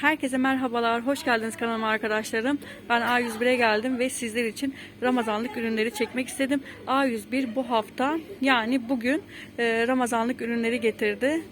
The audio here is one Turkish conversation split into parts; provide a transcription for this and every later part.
Herkese merhabalar, hoş geldiniz kanalıma arkadaşlarım. Ben A101'e geldim ve sizler için Ramazanlık ürünleri çekmek istedim. A101 bu hafta yani bugün e, Ramazanlık ürünleri getirdi.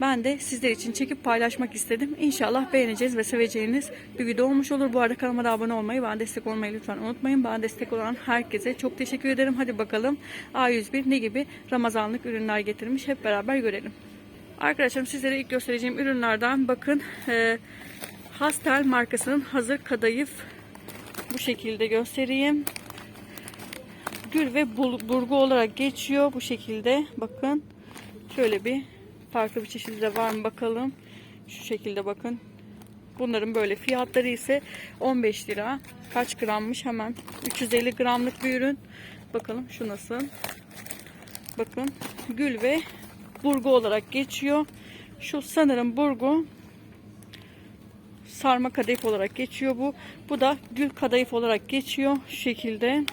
Ben de sizler için çekip paylaşmak istedim. İnşallah beğeneceğiz ve seveceğiniz bir video olmuş olur. Bu arada kanalıma da abone olmayı, bana destek olmayı lütfen unutmayın. Bana destek olan herkese çok teşekkür ederim. Hadi bakalım A101 ne gibi Ramazanlık ürünler getirmiş hep beraber görelim. Arkadaşlarım sizlere ilk göstereceğim ürünlerden bakın e, Hastel markasının hazır kadayıf bu şekilde göstereyim. Gül ve burgu olarak geçiyor bu şekilde. Bakın şöyle bir farklı bir çeşidi de var mı bakalım. Şu şekilde bakın. Bunların böyle fiyatları ise 15 lira. Kaç grammış hemen 350 gramlık bir ürün. Bakalım şu nasıl. Bakın gül ve burgu olarak geçiyor. Şu sanırım burgu sarma kadayıf olarak geçiyor bu. Bu da gül kadayıf olarak geçiyor. Şu şekilde.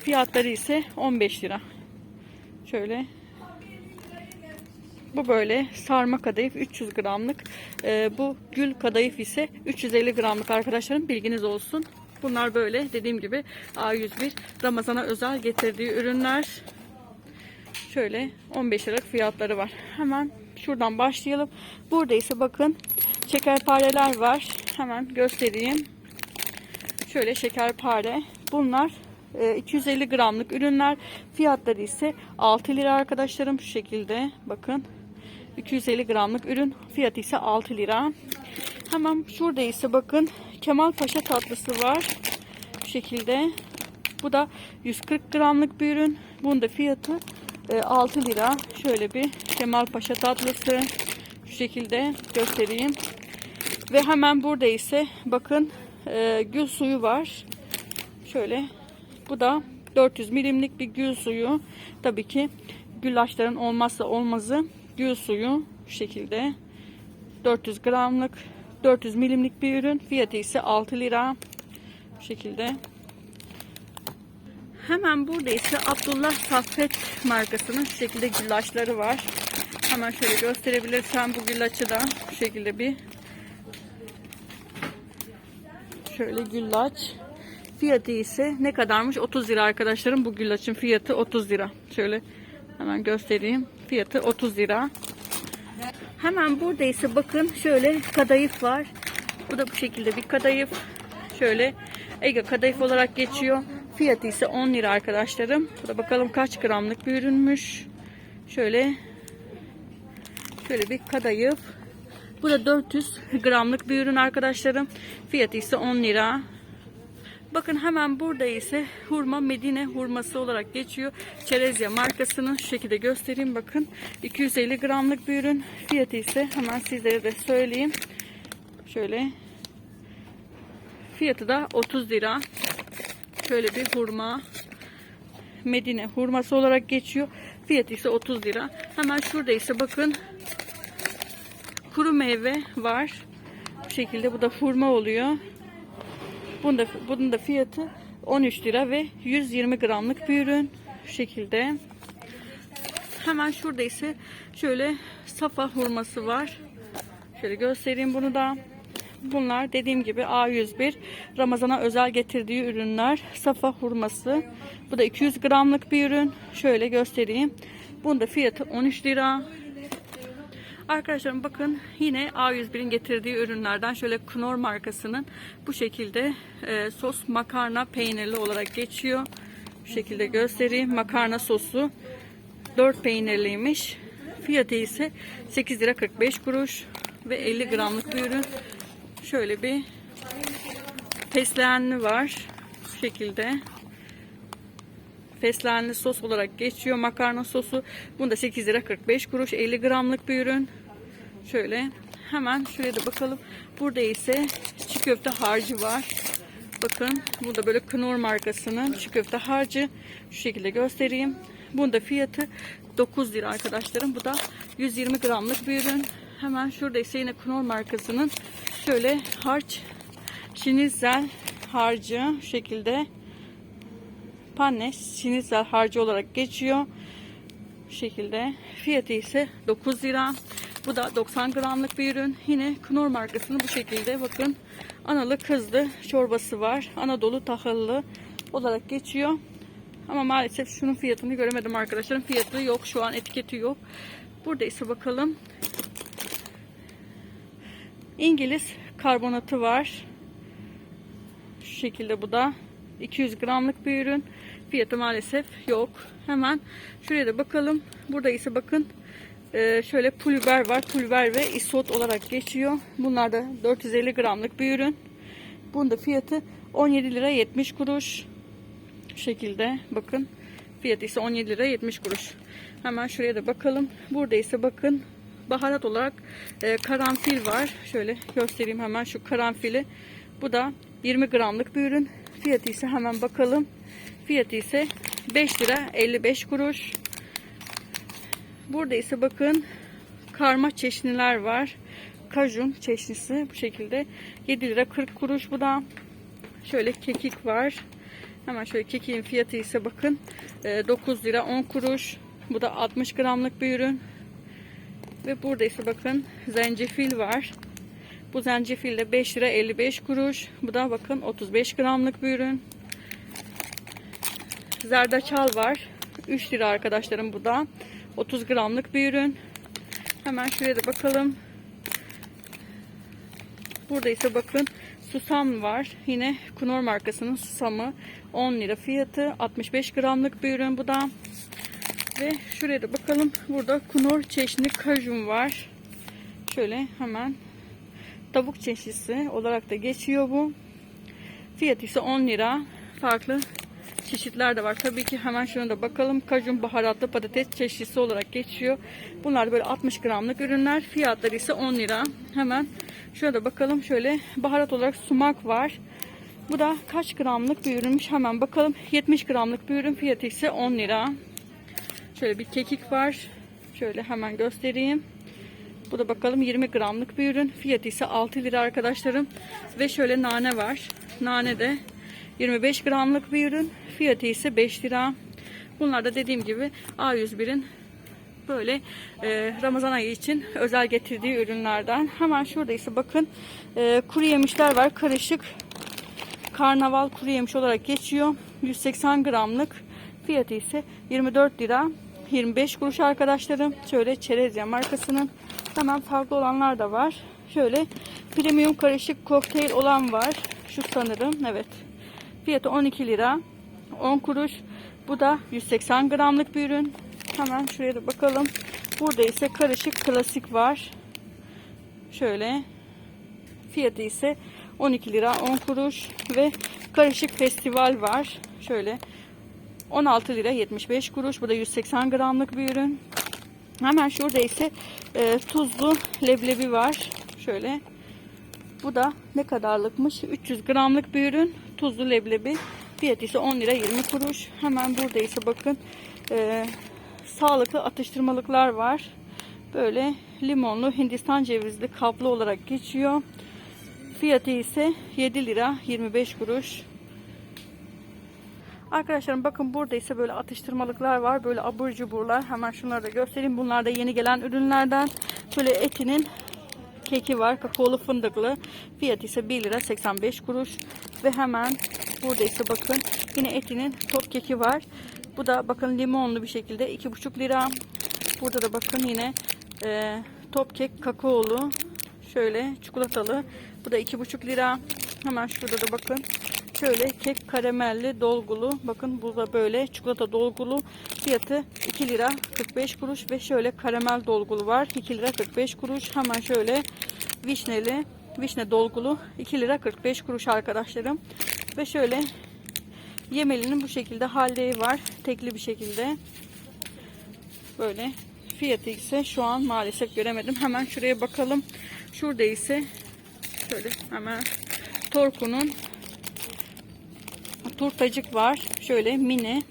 Fiyatları ise 15 lira. Şöyle. Bu böyle sarma kadayıf 300 gramlık. Ee, bu gül kadayıf ise 350 gramlık arkadaşlarım bilginiz olsun. Bunlar böyle dediğim gibi A101 Ramazan'a özel getirdiği ürünler. Şöyle 15 liralık fiyatları var. Hemen şuradan başlayalım. Burada ise bakın şekerpareler var. Hemen göstereyim. Şöyle şekerpare. Bunlar e, 250 gramlık ürünler. Fiyatları ise 6 lira arkadaşlarım. Şu şekilde bakın. 250 gramlık ürün. Fiyatı ise 6 lira. Hemen şurada ise bakın Kemal Paşa tatlısı var. Bu şekilde. Bu da 140 gramlık bir ürün. Bunun da fiyatı e, 6 lira. Şöyle bir Kemal Paşa tatlısı. Şu şekilde göstereyim. Ve hemen burada ise bakın e, gül suyu var. Şöyle bu da 400 milimlik bir gül suyu. Tabii ki güllaçların olmazsa olmazı gül suyu şu şekilde 400 gramlık 400 milimlik bir ürün. Fiyatı ise 6 lira. Bu şekilde. Hemen burada ise Abdullah Saffet markasının şu şekilde güllaçları var. Hemen şöyle gösterebilirsem bu güllaçı da şu şekilde bir şöyle güllaç. Fiyatı ise ne kadarmış? 30 lira arkadaşlarım. Bu güllaçın fiyatı 30 lira. Şöyle hemen göstereyim. Fiyatı 30 lira. Hemen burada ise bakın şöyle kadayıf var. Bu da bu şekilde bir kadayıf. Şöyle Ege kadayıf olarak geçiyor. Fiyatı ise 10 lira arkadaşlarım. Bu da bakalım kaç gramlık bir ürünmüş. Şöyle şöyle bir kadayıf. Bu da 400 gramlık bir ürün arkadaşlarım. Fiyatı ise 10 lira. Bakın hemen burada ise hurma Medine hurması olarak geçiyor. Çerezya markasının şu şekilde göstereyim bakın. 250 gramlık bir ürün. Fiyatı ise hemen sizlere de söyleyeyim. Şöyle. Fiyatı da 30 lira. Şöyle bir hurma. Medine hurması olarak geçiyor. Fiyatı ise 30 lira. Hemen şurada ise bakın kuru meyve var. Bu şekilde bu da hurma oluyor. Bunun da, bunun da fiyatı 13 lira ve 120 gramlık bir ürün. Şu şekilde. Hemen şurada ise şöyle safa hurması var. Şöyle göstereyim bunu da. Bunlar dediğim gibi A101 Ramazan'a özel getirdiği ürünler. Safa hurması. Bu da 200 gramlık bir ürün. Şöyle göstereyim. Bunun da fiyatı 13 lira. Arkadaşlarım bakın yine A101'in getirdiği ürünlerden şöyle Knorr markasının bu şekilde e, sos makarna peynirli olarak geçiyor. Şu şekilde göstereyim. Makarna sosu 4 peynirliymiş. Fiyatı ise 8 lira 45 kuruş ve 50 gramlık bir ürün. Şöyle bir fesleğenli var. Bu şekilde fesleğenli sos olarak geçiyor makarna sosu. Bunda 8 lira 45 kuruş 50 gramlık bir ürün. Şöyle hemen şuraya da bakalım. Burada ise çiğ köfte harcı var. Bakın burada böyle Knorr markasının çiğ köfte harcı. Şu şekilde göstereyim. Bunda fiyatı 9 lira arkadaşlarım. Bu da 120 gramlık bir ürün. Hemen şurada ise yine Knorr markasının şöyle harç şinizel harcı şekilde panne şinizel harcı olarak geçiyor. Şekilde. Fiyatı ise 9 lira. Bu da 90 gramlık bir ürün. Yine Knorr markasının bu şekilde bakın analı kızlı çorbası var. Anadolu tahıllı olarak geçiyor. Ama maalesef şunun fiyatını göremedim arkadaşlarım. Fiyatı yok şu an etiketi yok. Burada ise bakalım. İngiliz karbonatı var. Şu şekilde bu da 200 gramlık bir ürün. Fiyatı maalesef yok. Hemen şuraya da bakalım. Burada ise bakın e, şöyle pulver var. Pulver ve isot olarak geçiyor. Bunlar da 450 gramlık bir ürün. Bunun da fiyatı 17 lira 70 kuruş. Şu şekilde bakın. Fiyatı ise 17 lira 70 kuruş. Hemen şuraya da bakalım. Burada ise bakın baharat olarak e, karanfil var. Şöyle göstereyim hemen şu karanfili. Bu da 20 gramlık bir ürün. Fiyatı ise hemen bakalım. Fiyatı ise 5 lira 55 kuruş. Burada ise bakın karma çeşniler var. Kajun çeşnisi bu şekilde 7 lira 40 kuruş bu da. Şöyle kekik var. Hemen şöyle kekiğin fiyatı ise bakın e, 9 lira 10 kuruş. Bu da 60 gramlık bir ürün. Ve burada ise bakın zencefil var. Bu zencefil de 5 lira 55 kuruş. Bu da bakın 35 gramlık bir ürün. Zerdeçal var. 3 lira arkadaşlarım bu da. 30 gramlık bir ürün. Hemen şuraya da bakalım. Burada ise bakın susam var. Yine Knorr markasının susamı 10 lira fiyatı. 65 gramlık bir ürün bu da. Ve şuraya da bakalım. Burada Knorr çeşni kajun var. Şöyle hemen tavuk çeşnisi olarak da geçiyor bu. Fiyatı ise 10 lira. Farklı çeşitler de var. Tabii ki hemen şuna da bakalım. Kajun baharatlı patates çeşnisi olarak geçiyor. Bunlar böyle 60 gramlık ürünler. Fiyatları ise 10 lira. Hemen şuna da bakalım. Şöyle baharat olarak sumak var. Bu da kaç gramlık bir ürünmüş hemen bakalım. 70 gramlık bir ürün fiyatı ise 10 lira. Şöyle bir kekik var. Şöyle hemen göstereyim. Bu da bakalım 20 gramlık bir ürün. Fiyatı ise 6 lira arkadaşlarım. Ve şöyle nane var. Nane de 25 gramlık bir ürün. Fiyatı ise 5 lira. Bunlar da dediğim gibi A101'in böyle e, Ramazan ayı için özel getirdiği ürünlerden. Hemen şurada ise bakın e, kuru yemişler var. Karışık karnaval kuru yemiş olarak geçiyor. 180 gramlık. Fiyatı ise 24 lira. 25 kuruş arkadaşlarım. Şöyle Çerezya markasının. Hemen farklı olanlar da var. Şöyle premium karışık kokteyl olan var. Şu sanırım. Evet. Fiyatı 12 lira. 10 kuruş. Bu da 180 gramlık bir ürün. Hemen şuraya da bakalım. Burada ise karışık klasik var. Şöyle. Fiyatı ise 12 lira 10 kuruş ve karışık festival var. Şöyle 16 lira 75 kuruş. Bu da 180 gramlık bir ürün. Hemen şurada ise e, tuzlu leblebi var. Şöyle. Bu da ne kadarlıkmış? 300 gramlık bir ürün. Tuzlu leblebi. Fiyatı ise 10 lira 20 kuruş. Hemen burada ise bakın e, sağlıklı atıştırmalıklar var. Böyle limonlu Hindistan cevizli kaplı olarak geçiyor. Fiyatı ise 7 lira 25 kuruş. Arkadaşlarım bakın burada ise böyle atıştırmalıklar var. Böyle abur cuburlar. Hemen şunları da göstereyim. Bunlar da yeni gelen ürünlerden. Şöyle etinin keki var. Kakaolu fındıklı. Fiyatı ise 1 lira 85 kuruş. Ve hemen burada ise bakın yine etinin top keki var. Bu da bakın limonlu bir şekilde 2,5 lira. Burada da bakın yine e, top kek kakaolu. Şöyle çikolatalı. Bu da 2,5 lira. Hemen şurada da bakın. Şöyle kek karamelli dolgulu. Bakın bu da böyle çikolata dolgulu. Fiyatı 2 lira 45 kuruş ve şöyle karamel dolgulu var. 2 lira 45 kuruş. Hemen şöyle vişneli vişne dolgulu 2 lira 45 kuruş arkadaşlarım. Ve şöyle yemelinin bu şekilde haldeği var. Tekli bir şekilde. Böyle fiyatı ise şu an maalesef göremedim. Hemen şuraya bakalım. Şurada ise şöyle hemen Torku'nun turtacık var. Şöyle mini.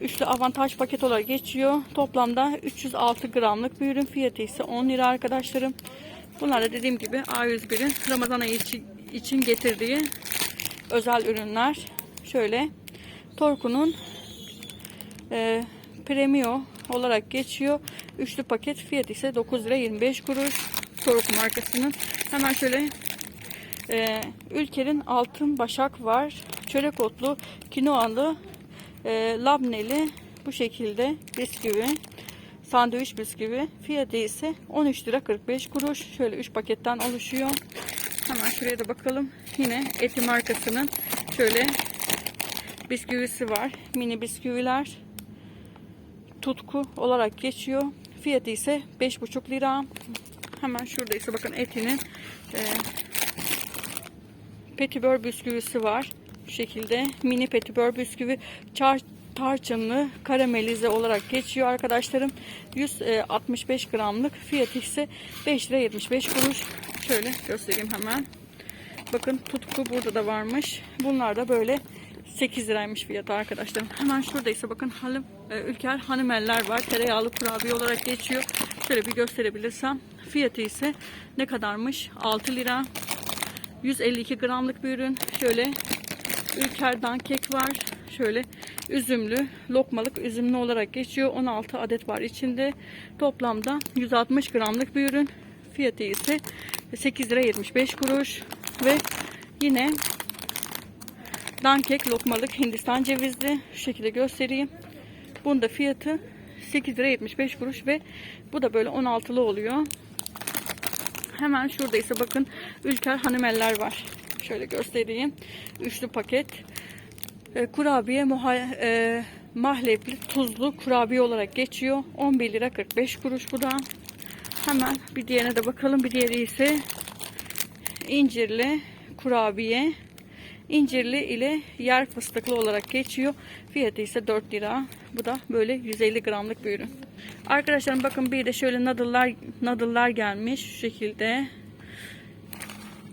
Üçlü avantaj paket olarak geçiyor. Toplamda 306 gramlık bir ürün. Fiyatı ise 10 lira arkadaşlarım. Bunlar da dediğim gibi A101'in Ramazan ayı için- getirdiği özel ürünler. Şöyle Torku'nun e, Premio olarak geçiyor. Üçlü paket fiyat ise 9 lira 25 kuruş. Torok markasının. Hemen şöyle e, Ülker'in altın başak var. Çörek otlu, kinoalı, e, labneli bu şekilde bisküvi. Sandviç bisküvi. Fiyatı ise 13 lira 45 kuruş. Şöyle 3 paketten oluşuyor. Hemen şuraya da bakalım. Yine Eti markasının şöyle bisküvisi var. Mini bisküviler. Tutku olarak geçiyor. Fiyatı ise 5,5 lira. Hemen şurada ise bakın Eti'nin e, petibör bisküvisi var. Bu şekilde mini petibör bisküvi çar tarçınlı karamelize olarak geçiyor arkadaşlarım. 165 gramlık fiyatı ise 5 lira 75 kuruş. Şöyle göstereyim hemen. Bakın tutku burada da varmış. Bunlar da böyle 8 liraymış fiyatı arkadaşlarım. Hemen şurada ise bakın halim, e, Ülker Hanimeller var. Tereyağlı kurabiye olarak geçiyor. Şöyle bir gösterebilirsem. Fiyatı ise ne kadarmış? 6 lira. 152 gramlık bir ürün. Şöyle Ülker'dan kek var. Şöyle üzümlü, lokmalık üzümlü olarak geçiyor. 16 adet var içinde. Toplamda 160 gramlık bir ürün. Fiyatı ise 8 lira 75 kuruş. Ve yine dankek lokmalık Hindistan cevizli. Şu şekilde göstereyim. Bunun da fiyatı 8 lira 75 kuruş ve bu da böyle 16'lı oluyor. Hemen şurada ise bakın Ülker Hanimeller var. Şöyle göstereyim. Üçlü paket. E, kurabiye muha, e, mahlebli tuzlu kurabiye olarak geçiyor. 11 lira 45 kuruş bu da. Hemen bir diğerine de bakalım. Bir diğeri ise incirli kurabiye. İncirli ile yer fıstıklı olarak geçiyor. Fiyatı ise 4 lira. Bu da böyle 150 gramlık bir ürün. Arkadaşlarım bakın bir de şöyle nadıllar nadıllar gelmiş şu şekilde.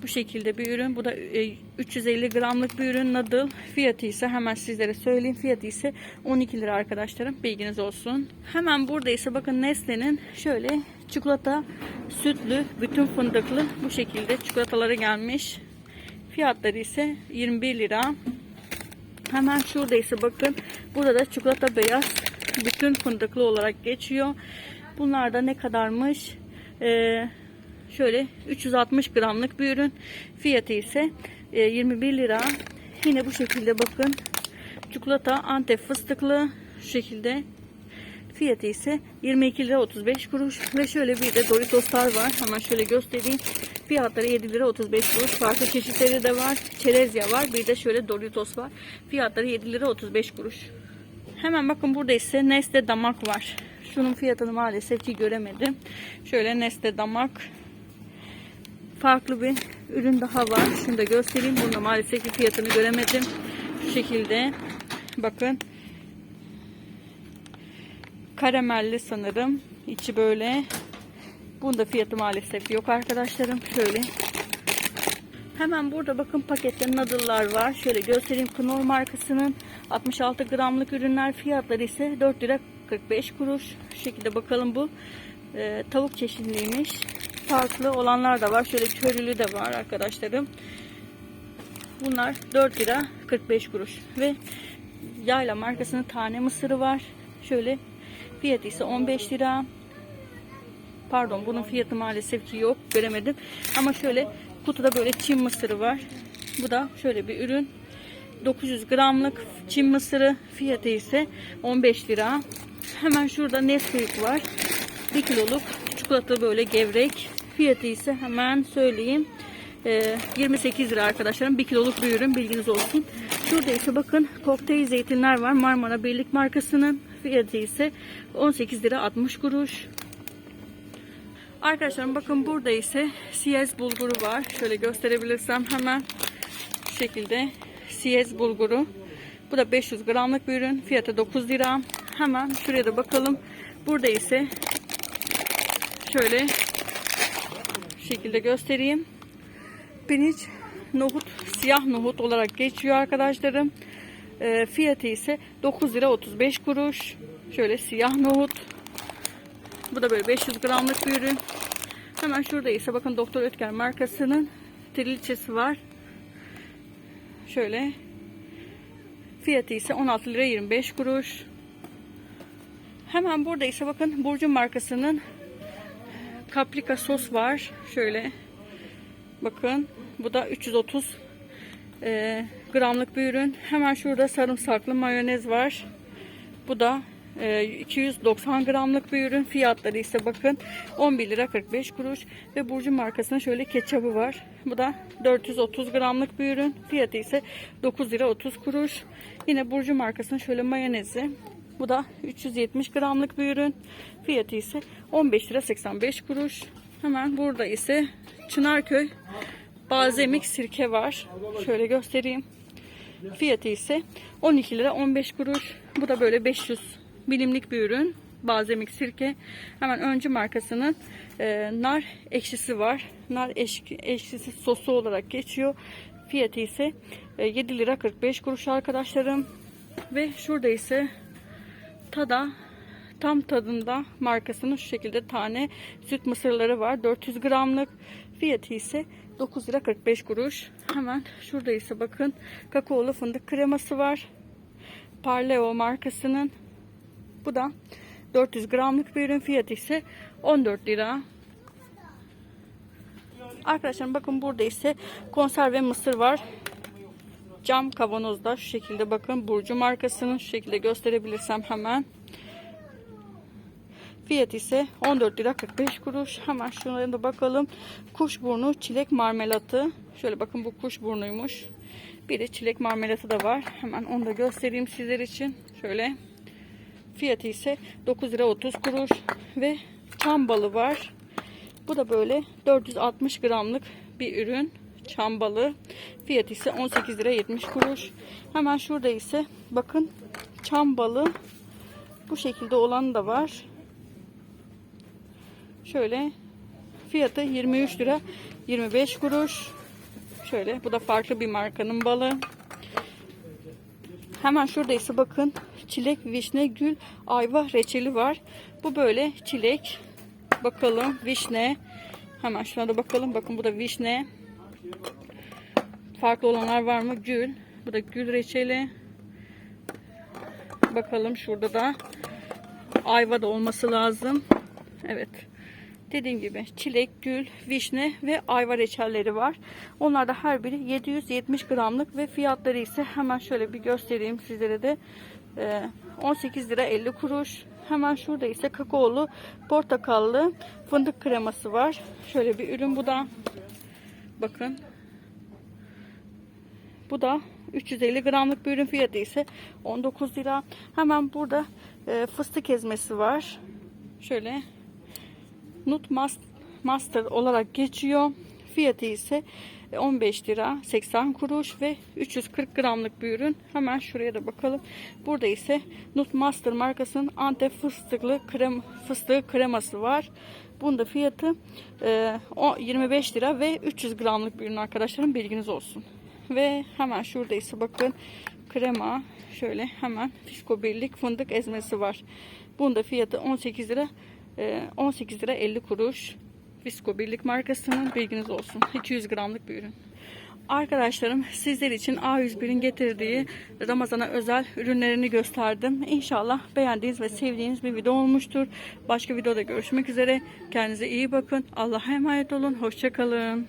Bu şekilde bir ürün. Bu da e, 350 gramlık bir ürün nadıl. Fiyatı ise hemen sizlere söyleyeyim. Fiyatı ise 12 lira arkadaşlarım. Bilginiz olsun. Hemen burada ise bakın Nestle'nin şöyle çikolata sütlü bütün fındıklı bu şekilde çikolataları gelmiş. Fiyatları ise 21 lira. Hemen şurada ise bakın burada da çikolata beyaz bütün fındıklı olarak geçiyor. Bunlar da ne kadarmış? Ee, şöyle 360 gramlık bir ürün. Fiyatı ise e, 21 lira. Yine bu şekilde bakın. Çikolata Antep fıstıklı şu şekilde. Fiyatı ise 22 lira 35 kuruş. Ve şöyle bir de Doritoslar var. Hemen şöyle göstereyim. Fiyatları 7 lira 35 kuruş. Farklı çeşitleri de var. Çerezya var. Bir de şöyle Doritos var. Fiyatları 7 lira 35 kuruş. Hemen bakın burada ise Nestle damak var. Şunun fiyatını maalesef ki göremedim. Şöyle Nestle damak. Farklı bir ürün daha var. Şunu da göstereyim. Bunda maalesef ki fiyatını göremedim. Şu şekilde. Bakın. Karamelli sanırım. İçi böyle. Bunda fiyatı maalesef yok arkadaşlarım. Şöyle. Hemen burada bakın pakette nadıllar var. Şöyle göstereyim. Knorr markasının 66 gramlık ürünler fiyatları ise 4 lira 45 kuruş. Şu şekilde bakalım bu. Ee, tavuk çeşitliymiş. Farklı olanlar da var. Şöyle körülü de var arkadaşlarım. Bunlar 4 lira 45 kuruş. Ve Yayla markasının tane mısırı var. Şöyle fiyatı ise 15 lira. Pardon bunun fiyatı maalesef ki yok. Göremedim. Ama şöyle kutuda böyle Çin mısırı var. Bu da şöyle bir ürün. 900 gramlık Çin mısırı fiyatı ise 15 lira. Hemen şurada Nesquik var. 1 kiloluk çikolata böyle gevrek. Fiyatı ise hemen söyleyeyim. Ee, 28 lira arkadaşlarım. 1 kiloluk bir ürün bilginiz olsun. Şurada ise bakın kokteyl zeytinler var. Marmara Birlik markasının. Fiyatı ise 18 lira 60 kuruş. Arkadaşlarım bakın burada ise siyez bulguru var. Şöyle gösterebilirsem hemen şekilde siyez bulguru. Bu da 500 gramlık bir ürün. Fiyatı 9 lira. Hemen şuraya da bakalım. Burada ise şöyle şekilde göstereyim. Pirinç nohut, siyah nohut olarak geçiyor arkadaşlarım. E, fiyatı ise 9 lira 35 kuruş. Şöyle siyah nohut. Bu da böyle 500 gramlık bir ürün. Hemen şurada ise bakın Doktor Ötker markasının trilçesi var. Şöyle. Fiyatı ise 16 lira 25 kuruş. Hemen burada ise bakın Burcu markasının kaprika sos var. Şöyle bakın bu da 330 e, gramlık bir ürün. Hemen şurada sarımsaklı mayonez var. Bu da e, 290 gramlık bir ürün. Fiyatları ise bakın 11 lira 45 kuruş. Ve Burcu markasının şöyle ketçabı var. Bu da 430 gramlık bir ürün. Fiyatı ise 9 lira 30 kuruş. Yine Burcu markasının şöyle mayonezi. Bu da 370 gramlık bir ürün. Fiyatı ise 15 lira 85 kuruş. Hemen burada ise Çınarköy balzamik sirke var. Şöyle göstereyim. Fiyatı ise 12 lira 15 kuruş. Bu da böyle 500 milimlik bir ürün. Balzamik sirke. Hemen öncü markasının e, nar ekşisi var. Nar eşki, ekşisi sosu olarak geçiyor. Fiyatı ise e, 7 lira 45 kuruş arkadaşlarım. Ve şurada ise Tada tam tadında markasının şu şekilde tane süt mısırları var. 400 gramlık. Fiyatı ise 9 lira 45 kuruş. Hemen şurada ise bakın kakaolu fındık kreması var. Parleo markasının. Bu da 400 gramlık bir ürün. Fiyatı ise 14 lira. Arkadaşlar bakın burada ise konserve mısır var. Cam kavanozda şu şekilde bakın Burcu markasının şu şekilde gösterebilirsem hemen. Fiyat ise 14 lira 45 kuruş. Hemen şunlara da bakalım. Kuşburnu çilek marmelatı. Şöyle bakın bu kuşburnuymuş. Bir de çilek marmelatı da var. Hemen onu da göstereyim sizler için. Şöyle. Fiyatı ise 9 lira 30 kuruş. Ve çam balı var. Bu da böyle 460 gramlık bir ürün. Çam balı. Fiyatı ise 18 lira 70 kuruş. Hemen şurada ise bakın çam balı bu şekilde olan da var. Şöyle fiyatı 23 lira 25 kuruş. Şöyle bu da farklı bir markanın balı. Hemen şurada ise bakın çilek, vişne, gül, ayva reçeli var. Bu böyle çilek. Bakalım vişne. Hemen şuna da bakalım. Bakın bu da vişne. Farklı olanlar var mı? Gül. Bu da gül reçeli. Bakalım şurada da ayva da olması lazım. Evet. Dediğim gibi çilek, gül, vişne ve ayva reçelleri var. Onlar da her biri 770 gramlık ve fiyatları ise hemen şöyle bir göstereyim sizlere de. Ee, 18 lira 50 kuruş. Hemen şurada ise kakaolu portakallı fındık kreması var. Şöyle bir ürün bu da. Bakın. Bu da 350 gramlık bir ürün fiyatı ise 19 lira. Hemen burada e, fıstık ezmesi var. Şöyle Nut Mas- Master olarak geçiyor. Fiyatı ise 15 lira 80 kuruş ve 340 gramlık bir ürün. Hemen şuraya da bakalım. Burada ise Nut Master markasının Antep fıstıklı krem fıstığı kreması var. Bunda fiyatı e, o 25 lira ve 300 gramlık bir ürün arkadaşlarım bilginiz olsun. Ve hemen şurada ise bakın krema şöyle hemen fisko birlik fındık ezmesi var. Bunda fiyatı 18 lira e, 18 lira 50 kuruş. Fisko birlik markasının bilginiz olsun. 200 gramlık bir ürün. Arkadaşlarım sizler için A101'in getirdiği Ramazan'a özel ürünlerini gösterdim. İnşallah beğendiğiniz ve sevdiğiniz bir video olmuştur. Başka videoda görüşmek üzere. Kendinize iyi bakın. Allah'a emanet olun. Hoşçakalın.